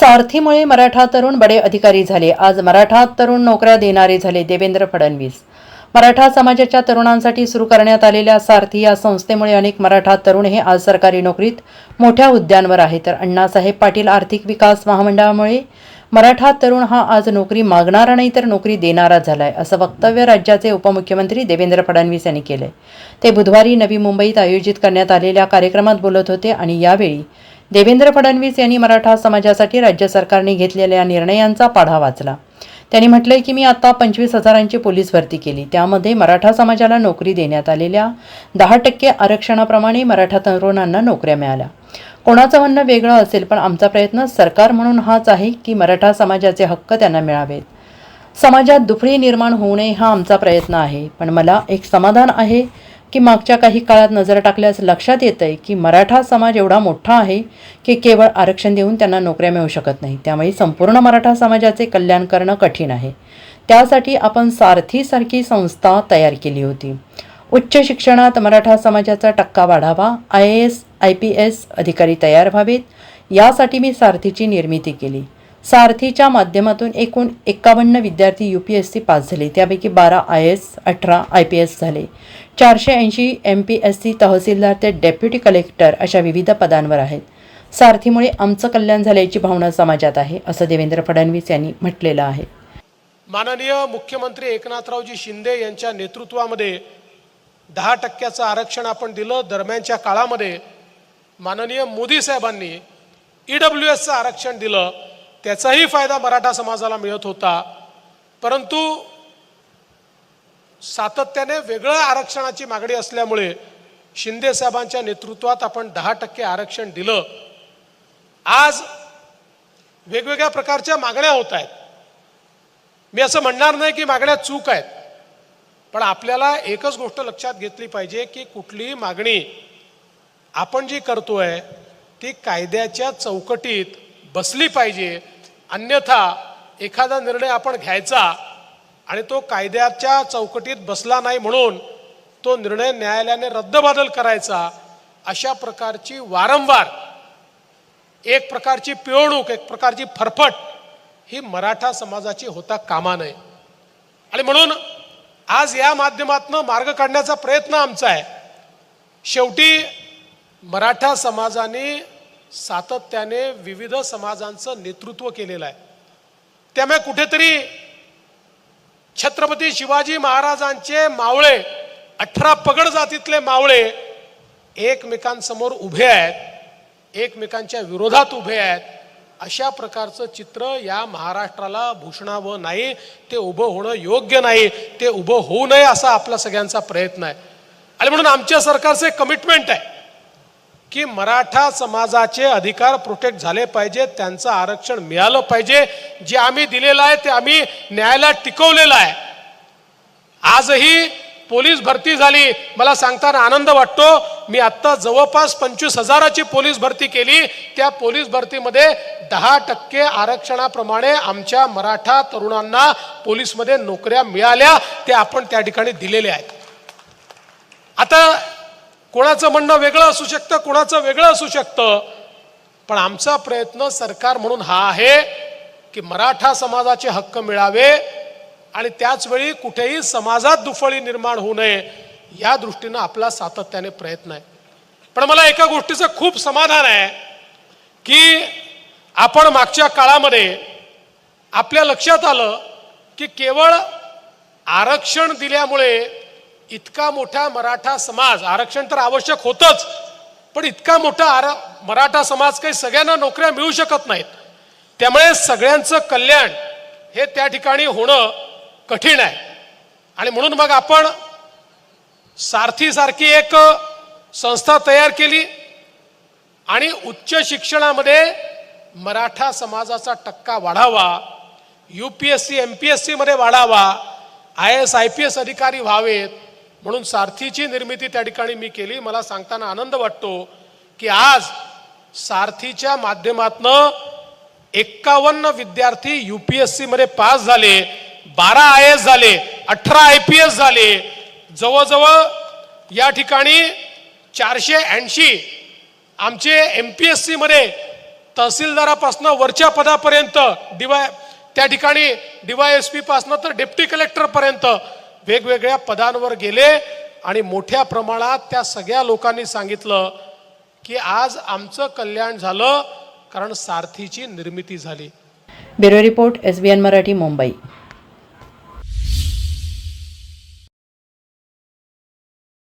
सारथीमुळे मराठा तरुण बडे अधिकारी झाले. आज मराठा तरुण नोकऱ्या देणारे झाले देवेंद्र फडणवीस. मराठा समाजाच्या तरुणांसाठी सुरू करण्यात आलेल्या सारथी या संस्थेमुळे अनेक मराठा तरुण हे आज सरकारी नोकरीत मोठ्या हुद्द्यांवर आहेत. तर अण्णासाहेब पाटील आर्थिक विकास महामंडळामुळे मराठा तरुण हा आज नोकरी मागणारा नाही तर नोकरी देणारा झालाय असं वक्तव्य राज्याचे उपमुख्यमंत्री देवेंद्र फडणवीस यांनी केलंय. ते बुधवारी नवी मुंबईत आयोजित करण्यात आलेल्या कार्यक्रमात बोलत होते आणि यावेळी देवेंद्र फडणवीस यांनी मराठा समाजासाठी राज्य सरकारने घेतलेल्या निर्णयांचा पाढा वाचला. त्यांनी म्हटलंय की मी आता पंचवीस हजारांची पोलीस भरती केली. त्यामध्ये मराठा समाजाला नोकरी देण्यात आलेल्या दहा टक्के आरक्षणाप्रमाणे मराठा तरुणांना नोकऱ्या मिळाल्या. कोणाचं म्हणणं वेगळं असेल पण आमचा प्रयत्न सरकार म्हणून हाच आहे की मराठा समाजाचे हक्क त्यांना मिळावेत. समाजात दुफळी निर्माण होऊ नये हा आमचा प्रयत्न आहे पण मला एक समाधान आहे की मागच्या काही काळात नजर टाकल्यास लक्षात येतं आहे की मराठा समाज एवढा मोठा आहे की केवळ आरक्षण देऊन त्यांना नोकऱ्या मिळू शकत नाही. त्यामुळे संपूर्ण मराठा समाजाचे कल्याण करणं कठीण आहे. त्यासाठी आपण सारथीसारखी संस्था तयार केली होती. उच्च शिक्षणात मराठा समाजाचा टक्का वाढावा I A S I P S अधिकारी तयार व्हावेत यासाठी मी सारथीची निर्मिती केली. सारथीच्या माध्यमातून एकूण एकावन्न विद्यार्थी U P S C pass झाले. त्यापैकी बारा आय एस अठरा आय पी एस झाले. चारशे ऐंशी एम पी एस सी तहसीलदार ते डेप्युटी कलेक्टर अशा विविध पदांवर आहेत. सारथीमुळे आमचं कल्याण झाल्याची भावना समाजात आहे असं देवेंद्र फडणवीस यांनी म्हटलेलं आहे. माननीय मुख्यमंत्री एकनाथरावजी शिंदे यांच्या नेतृत्वामध्ये दहा टक्क्याचं आरक्षण आपण दिलं. दरम्यानच्या काळामध्ये माननीय मोदी साहेबांनी ई डब्ल्यू एसचं आरक्षण दिलं. त्याचाही फायदा मराठा समाजाला मिळत होता. परंतु सातत्याने वेगळं आरक्षणाची मागणी असल्यामुळे शिंदेसाहेबांच्या नेतृत्वात आपण दहा टक्के आरक्षण दिलं. आज वेगवेगळ्या प्रकारच्या मागण्या होत आहेत. मी असं म्हणणार नाही की मागण्या चूक आहेत. पण आपल्याला एकच गोष्ट लक्षात घेतली पाहिजे की कुठलीही मागणी आपण जी करतोय ती कायद्याच्या चौकटीत बसली पाहिजे. अन्यथा एखादा निर्णय आपण घ्यायचा आणि तो कायद्याच्या चौकटीत बसला नाही म्हणून तो निर्णय न्यायालयाने रद्दबादल करायचा अशा प्रकारची वारंवार एक प्रकारची पिळवणूक एक प्रकारची फरफट ही मराठा समाजाची होता कामा नये. आणि म्हणून आज या माध्यमातून मार्ग काढण्याचा प्रयत्न आमचा आहे. शेवटी मराठा समाजाने सातत्याने विविध समाजांचं नेतृत्व केलेलं आहे. त्यामुळे कुठेतरी छत्रपती शिवाजी महाराजांचे मावळे अठरा पगड जातीतले मावळे एकमेकांसमोर उभे आहेत एकमेकांच्या विरोधात उभे आहेत. अशा प्रकारचं चित्र या महाराष्ट्राला भूषणावं नाही ते उभं होणं योग्य नाही ते उभं होऊ नये असा आपला सगळ्यांचा प्रयत्न आहे. आणि म्हणून आमच्या सरकारचे कमिटमेंट आहे. की मराठा समाजाचे अधिकार प्रोटेक्ट झाले पाहिजे त्यांचं आरक्षण मिळालं पाहिजे. जे आम्ही दिलेलं आहे ते आम्ही न्यायालयात टिकवलेलं आहे. आजही पोलीस भरती झाली. मला सांगताना आनंद वाटतो. मी आत्ता जवळपास पंचवीस हजाराची पोलीस भरती केली. त्या पोलीस भरतीमध्ये दहा टक्के आरक्षणाप्रमाणे आमच्या मराठा तरुणांना पोलीसमध्ये नोकऱ्या मिळाल्या. त्या आपण त्या ठिकाणी दिलेल्या आहेत. आता कोणाचं म्हणणं वेगळं असू शकतं कोणाचं वेगळं असू शकतं. पण आमचा प्रयत्न सरकार म्हणून हा आहे की मराठा समाजाचे हक्क मिळावे आणि त्याचवेळी कुठेही समाजात दुफळी निर्माण होऊ नये या दृष्टीनं आपला सातत्याने प्रयत्न आहे. पण मला एका गोष्टीचं खूप समाधान आहे की आपण मागच्या काळामध्ये आपल्या लक्षात आलं की केवळ आरक्षण दिल्यामुळे इतका मोठा मराठा समाज आरक्षण तर आवश्यक होतंच पण इतका मोठा आर मराठा समाज काही सगळ्यांना नोकऱ्या मिळू शकत नाहीत. त्यामुळे सगळ्यांचं कल्याण हे त्या ठिकाणी होणं कठीण आहे. आणि म्हणून मग आपण सारथीसारखी एक संस्था तयार केली आणि उच्च शिक्षणामध्ये मराठा समाजाचा टक्का वाढावा U P S C M P S सीमध्ये वाढावा I S I P S अधिकारी व्हावेत म्हणून सारथीची निर्मिती त्या ठिकाणी मी केली. मला सांगताना आनंद वाटतो की आज सारथीच्या माध्यमातनं एक्कावन्न विद्यार्थी यू पी एस सीमध्ये पास झाले बारा आय एस झाले अठरा आय पी एस झाले. जवळजवळ या ठिकाणी चारशे ऐंशी आमचे एम पी एस सीमध्ये तहसीलदारापासनं वरच्या पदापर्यंत डिवाय त्या ठिकाणी डीवाय एस पीपासनं तर डेप्टी कलेक्टरपर्यंत वेगवेगळ्या पदांवर गेले आणि मोठ्या प्रमाणात त्या सगळ्या लोकांनी सांगितलं की आज आमचं कल्याण झालं कारण सारथीची निर्मिती झाली. Bureau report S B N Marathi Mumbai.